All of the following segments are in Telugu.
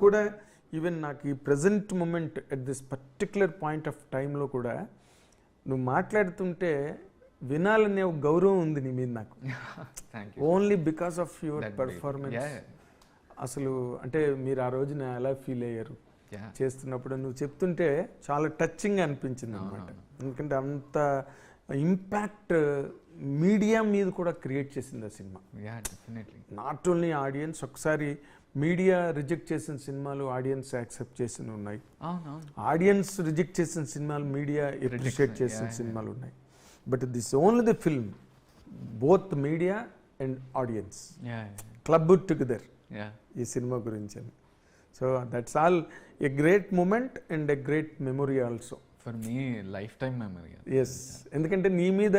కూడా ఈవెన్ నాకు ఈ present moment at this particular point of టైంలో కూడా నువ్వు మాట్లాడుతుంటే వినాలనే ఒక గౌరవం ఉంది నీ మీద నాకు. Only because of your performance. అసలు అంటే మీరు ఆ రోజున ఎలా ఫీల్ అయ్యారు? చేస్తున్నప్పుడు నువ్వు చెప్తుంటే చాలా టచింగ్ అనిపించింది అనమాట ఎందుకంటే అంత ఇంపాక్ట్ మీడియా మీద కూడా క్రియేట్ చేసింది ఆ సినిమా. నాట్ ఓన్లీ ఆడియన్స్ ఒకసారి మీడియా రిజెక్ట్ చేసిన సినిమాలు ఆడియన్స్ యాక్సెప్ట్ చేసిన ఉన్నాయి ఆడియన్స్ రిజెక్ట్ చేసిన సినిమాలు మీడియా అప్రిషియేట్ చేసిన సినిమాలు ఉన్నాయి but this only the film both media and audience club together ఈ సినిమా గురించి అని so that's all a great moment and a great memory also for me lifetime memory yes ఎందుకంటే నీ మీద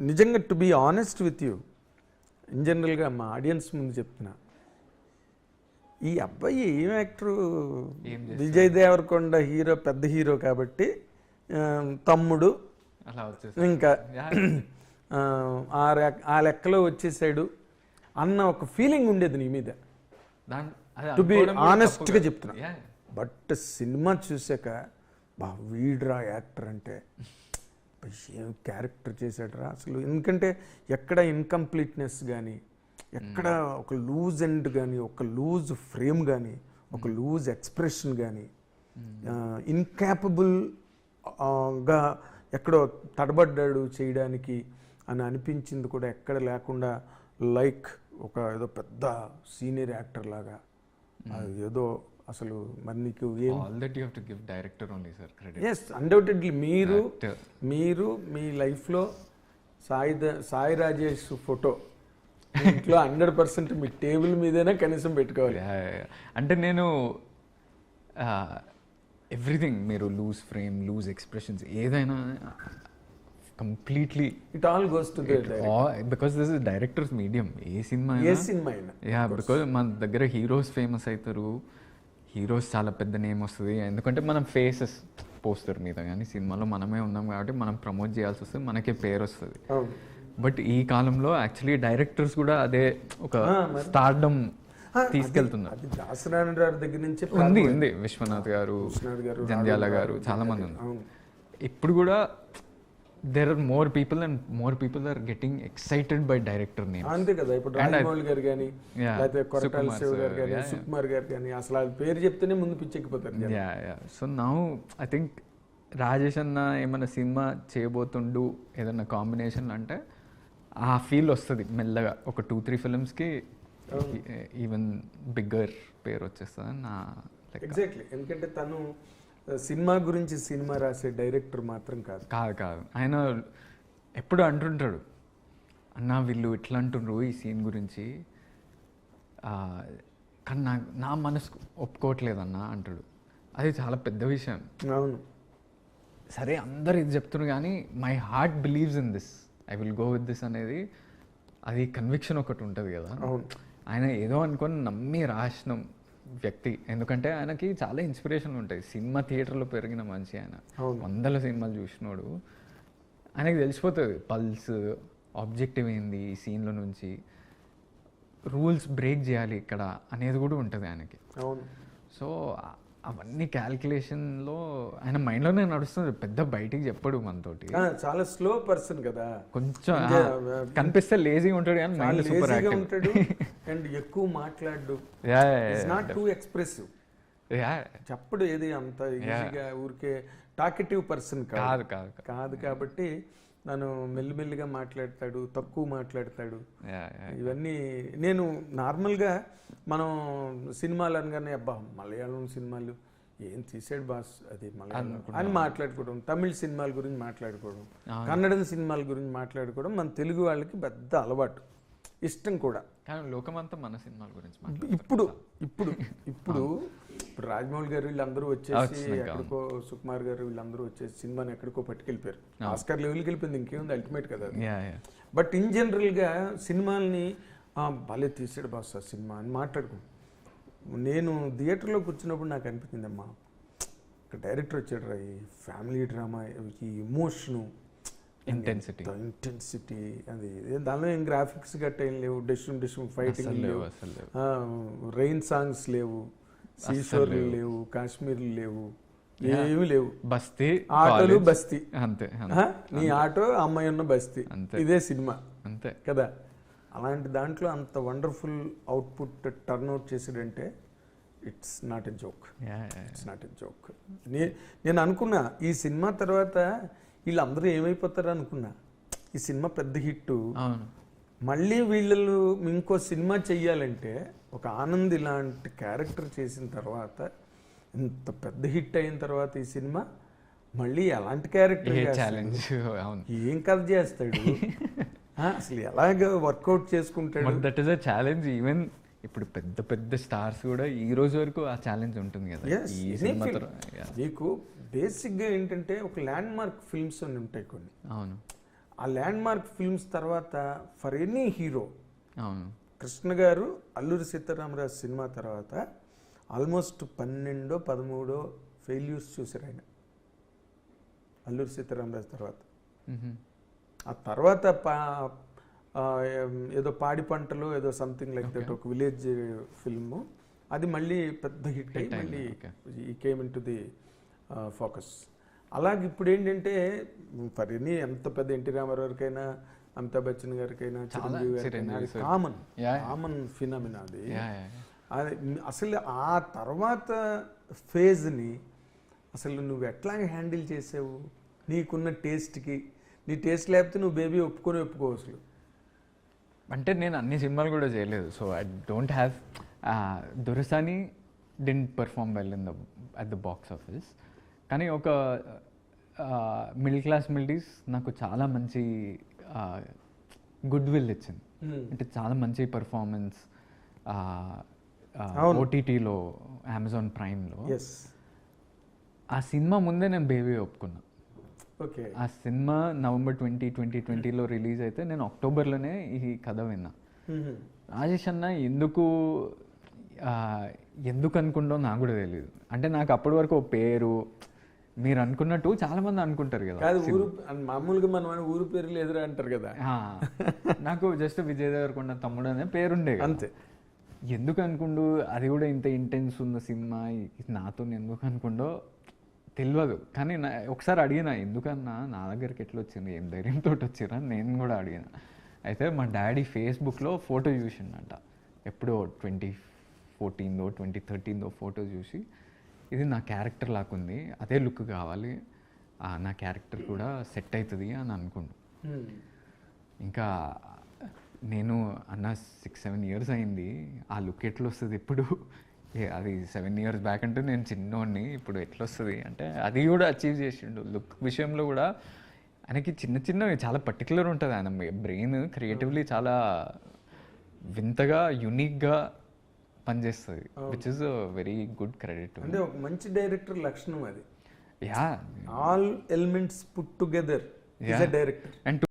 నిజంగా to be honest with you in జనరల్గా మా ఆడియన్స్ ముందు చెప్తున్నా ఈ అబ్బాయి ఏం యాక్టరు? విజయ్ దేవరకొండ హీరో పెద్ద హీరో కాబట్టి తమ్ముడు. ఇంకా ఆ, లెక్కలో వచ్చేసాడు. అన్న ఒక ఫీలింగ్ ఉండేది నీ మీద. టు బి ఆనెస్ట్గా. చెప్తున్నా. బట్ సినిమా చూసాక బా వీడ్రా యాక్టర్ అంటే. ఏం క్యారెక్టర్ చేశాడురా అసలు. ఎందుకంటే ఎక్కడ ఇన్కంప్లీట్నెస్ కానీ ఎక్కడ ఒక లూజ్ ఎండ్ కానీ ఒక లూజ్ ఫ్రేమ్ కానీ ఒక లూజ్ ఎక్స్ప్రెషన్ కానీ ఇన్కాపబుల్గా ఎక్కడో తడబడ్డాడు చేయడానికి అని అనిపించింది కూడా ఎక్కడ లేకుండా లైక్ ఒక ఏదో పెద్ద సీనియర్ యాక్టర్ లాగా. అది ఏదో అసలు మరి నీకు director only sir yes undoubtedly మీరు. మీరు మీ లైఫ్లో సాయి సాయి రాజేష్ ఫోటో ఇంట్లో హండ్రెడ్ పర్సెంట్ మీ టేబుల్ మీదైనా కనీసం పెట్టుకోవాలి. అంటే నేను ఎవ్రీథింగ్ మీరు లూజ్ ఫ్రేమ్ లూజ్ ఎక్స్ప్రెషన్స్ ఏదైనా completely it all goes to because this is director's medium A cinema A cinema yeah because మన దగ్గర హీరోస్ ఫేమస్ అవుతారు హీరోస్ చాలా పెద్ద నేమ్ వస్తుంది. ఎందుకంటే మనం ఫేసెస్ పోస్టర్ మీద కానీ సినిమాలో మనమే ఉన్నాం కాబట్టి మనం ప్రమోట్ చేయాల్సి వస్తుంది. మనకే పేరు వస్తుంది. బట్ ఈ కాలంలో యాక్చువల్లీ డైరెక్టర్స్ కూడా అదే ఒక. స్టార్డమ్ తీసుకెళ్తున్నారు. అది దాసనారాయణ గారి దగ్గర నుంచి ఉంది ఉంది. విశ్వనాథ్ గారు గారు, జంధ్యాల గారు చాలా మంది ఉన్నారు. ఇప్పుడు కూడా there are more people and more people are getting excited by director name అంతే కదా ఇప్పుడు రాజమౌళి గారు కానీ లేకపోతే కొరటాల శివ గారు కానీ. సుకుమార్ గారు కానీ అసలు ఆ పేరు చెప్తేనే ముందు పిచ్చెక్కిపోతారు yeah so now I think Rajesh అన్న ఏమైనా సినిమా చేయబోతుండు ఏదన్నా కాంబినేషన్ అంటే ఆ ఫీల్ వస్తుంది మెల్లగా. ఒక టూ త్రీ ఫిల్మ్స్కి ఈవెన్ బిగ్గర్ పేరు వచ్చేస్తుంది నా ఎగ్జాక్ట్లీ ఎందుకంటే తను సినిమా గురించి సినిమా రాసే డైరెక్టర్ మాత్రం కాదు. కాదు కాదు. ఆయన ఎప్పుడు అంటుంటాడు అన్న వీళ్ళు ఇట్లా అంటుండ్రు ఈ సీన్ గురించి. కానీ నా నా మనసు ఒప్పుకోవట్లేదన్న అంటాడు. అది చాలా పెద్ద విషయం. అవును. సరే అందరు ఇది చెప్తున్నారు కానీ my heart believes in this I will go with this అనేది అది కన్విక్షన్ ఒకటి ఉంటుంది కదా. ఆయన ఏదో అనుకొని నమ్మి రాసిన వ్యక్తి. ఎందుకంటే ఆయనకి చాలా ఇన్స్పిరేషన్ ఉంటాయి. సినిమా థియేటర్లో పెరిగిన మనిషి ఆయన. వందల సినిమాలు చూసినోడు. ఆయనకి తెలిసిపోతుంది. పల్స్ ఆబ్జెక్టివ్ ఏంది ఈ సీన్లో నుంచి? రూల్స్ బ్రేక్ చేయాలి ఇక్కడ అనేది కూడా ఉంటుంది ఆయనకి. సో అవన్నీ క్యాల్కులేషన్లో ఆయన మైండ్లోనే నడుస్తుంది పెద్ద బయటికి చెప్పడు మనతోటి. చాలా స్లో పర్సన్ కదా. కొంచెం కనిపిస్తే లేజీగా ఉంటాడు కానీ మైండ్ సూపర్ ఉంటాడు అండ్ ఎక్కువ మాట్లాడు. నాట్ టూ ఎక్స్ప్రెసివ్ యా చెప్పడు ఏది అంత ఈజీగా ఊరికే. టాకెటివ్ పర్సన్ కాదు. కాదు కాదు కాబట్టి నన్ను మెల్లిమెల్లిగా మాట్లాడతాడు తక్కువ మాట్లాడతాడు. ఇవన్నీ నేను నార్మల్గా మనం సినిమాలు అనగానే అబ్బా మలయాళం సినిమాలు ఏం తీసాడు బాస్? అది మలయాళం అని మాట్లాడుకోవడం తమిళ సినిమాల గురించి మాట్లాడుకోవడం కన్నడ సినిమాల గురించి మాట్లాడుకోవడం మన తెలుగు వాళ్ళకి పెద్ద అలవాటు. ఇష్టం కూడా. కానీ లోకమంతా మన సినిమాల గురించి ఇప్పుడు ఇప్పుడు ఇప్పుడు ఇప్పుడు రాజమౌళి గారు వీళ్ళందరూ వచ్చేసి ఎక్కడికో సుకుమార్ గారు వీళ్ళందరూ వచ్చేసి సినిమాని ఎక్కడికో పట్టుకెళ్ళిపోయారు. ఆస్కార్ లెవెల్కి వెళ్ళిపోయింది ఇంకేముంది అల్టిమేట్ కదా బట్ ఇన్ జనరల్గా సినిమాల్ని "ఆ, భలే తీసాడు బాస్ ఆ సినిమా అని మాట్లాడుకుంటాం నేను థియేటర్లో కూర్చున్నప్పుడు నాకు అనిపించింది అమ్మా డైరెక్టర్ వచ్చాడు రా ఈ ఫ్యామిలీ డ్రామా ఈ ఎమోషను. ఇంటెన్సిటీ ఇంటెన్సిటీ అది దానిలో ఏం గ్రాఫిక్స్ గట్ట ఏం లేవు. డిషుమ్ డిషుమ్ ఫైటింగ్ లేవు రెయిన్ సాంగ్స్ లేవు. సీషోర్లు లేవు. కాశ్మీర్లు లేవు. ఏమీ లేవు. బస్తీ ఆటోలు. బస్తీ. అంతే? నీ ఆటో అమ్మాయి ఉన్న బస్తీ. ఇదే సినిమా. అంతే. కదా? అలాంటి దాంట్లో అంత wonderful output turn out చేసాడంటే it's not a joke. It's not a joke. నేను అనుకున్నా ఈ సినిమా తర్వాత వీళ్ళందరూ ఏమైపోతారు అనుకున్నా ఈ సినిమా పెద్ద హిట్ మళ్ళీ వీళ్ళు ఇంకో సినిమా చెయ్యాలంటే ఒక ఆనంద్ ఇలాంటి క్యారెక్టర్ చేసిన తర్వాత ఇంత పెద్ద హిట్ అయిన తర్వాత ఈ సినిమా మళ్ళీ ఎలాంటి క్యారెక్టర్ ఏ ఛాలెంజ్ అవును. ఏం కథ చేస్తాడు? అసలు ఎలాగ వర్కౌట్ చేసుకుంటాడు? That is a challenge even ఇప్పుడు పెద్ద పెద్ద స్టార్స్ కూడా ఈ రోజు వరకు ఆ ఛాలెంజ్ ఉంటుంది కదా. ఈ సినిమా. నీకు బేసిక్గా ఏంటంటే ఒక ల్యాండ్ మార్క్ ఫిల్మ్స్ అని ఉంటాయి కొన్ని. అవును. ఆ ల్యాండ్ మార్క్ ఫిల్మ్స్ తర్వాత ఫర్ ఎనీ హీరో అవును. కృష్ణ గారు అల్లూరి సీతారామరాజు సినిమా తర్వాత ఆల్మోస్ట్ పన్నెండో పదమూడో ఫెయిల్యూర్స్ చూశారు ఆయన. అల్లూరి సీతారామరాజు తర్వాత. ఆ తర్వాత పా ఏదో పాడి పంటలు ఏదో సంథింగ్ లైక్ దట్ ఒక విలేజ్ ఫిల్మ్ అది మళ్ళీ పెద్ద హిట్ అయ్యి మళ్ళీ. ఈ came in to the focus అలాగే ఇప్పుడు ఏంటంటే ఫర్ ఎనీ ఎంత పెద్ద ఎన్టీ రామారావు గారికైనా అమితాబ్ బచ్చన్ గారికైనా చిరంజీవి గారికైనా. కామన్. Common phenomena. అది అసలు ఆ తర్వాత ఫేజ్ని అసలు నువ్వు ఎట్లా హ్యాండిల్ చేసావు నీకున్న టేస్ట్కి నీ టేస్ట్ లేకపోతే నువ్వు బేబీ ఒప్పుకొని ఒప్పుకోవు అసలు అంటే నేను అన్ని సినిమాలు కూడా చేయలేదు. So I don't have Dorasani didn't perform well in the at the box office కానీ ఒక మిడిల్ క్లాస్ మిల్డీస్ నాకు చాలా మంచి గుడ్ విల్ ఇచ్చింది. అంటే చాలా మంచి పర్ఫార్మెన్స్. ఓటీటీలో అమెజాన్ ప్రైమ్లో ఆ సినిమా ముందే నేను బేబీ ఒప్పుకున్నా. ఓకే. ఆ సినిమా నవంబర్ ట్వంటీ ట్వంటీ ట్వంటీలో రిలీజ్ అయితే నేను అక్టోబర్లోనే ఈ కథ విన్నా. రాజేష్ అన్న ఎందుకు ఎందుకు అనుకుంటో నాకు కూడా తెలియదు అంటే నాకు అప్పటి వరకు ఓ పేరు మీరు అనుకున్నట్టు చాలా మంది అనుకుంటారు కదా ఊరు మామూలుగా మనం ఊరు పేర్లు ఎదురు అంటారు కదా. ఆ, నాకు జస్ట్ విజయ్ దేవరకొండ తమ్ముడు అనే పేరుండే. అంతే. ఎందుకు అనుకుండు అది కూడా ఇంత ఇంటెన్స్ ఉన్న సినిమా నాతో ఎందుకు అనుకుండో తెలియదు కానీ నా ఒకసారి అడిగిన ఎందుకన్నా నా దగ్గరికి ఎట్లా వచ్చింది ఏం ధైర్యంతో వచ్చిరా నేను కూడా అడిగిన. అయితే మా డాడీ ఫేస్బుక్లో ఫోటో చూసిండంట. ఎప్పుడో ట్వంటీ ఫోర్టీన్దో ట్వంటీ థర్టీన్దో ఫోటో చూసి ఇది నా క్యారెక్టర్ లాకుంది. అదే లుక్ కావాలి. నా క్యారెక్టర్ కూడా సెట్ అవుతుంది అని అనుకుండు. ఇంకా నేను అన్న సిక్స్ సెవెన్ ఇయర్స్ అయింది. ఆ లుక్ ఎట్లా వస్తుంది ఇప్పుడు ఏ, అది సెవెన్ ఇయర్స్ బ్యాక్ అంటే నేను చిన్నోడిని ఇప్పుడు ఎట్లా వస్తుంది అంటే అది కూడా అచీవ్ చేసిండు. లుక్ విషయంలో కూడా ఆయనకి చిన్న చిన్నవి చాలా పర్టికులర్ ఉంటుంది ఆయన బ్రెయిన్ క్రియేటివ్లీ చాలా వింతగా యునిక్గా పనిచేస్తుంది which is very good credit అంటే ఒక మంచి డైరెక్టర్ లక్షణం అది. Yeah all elements put together director and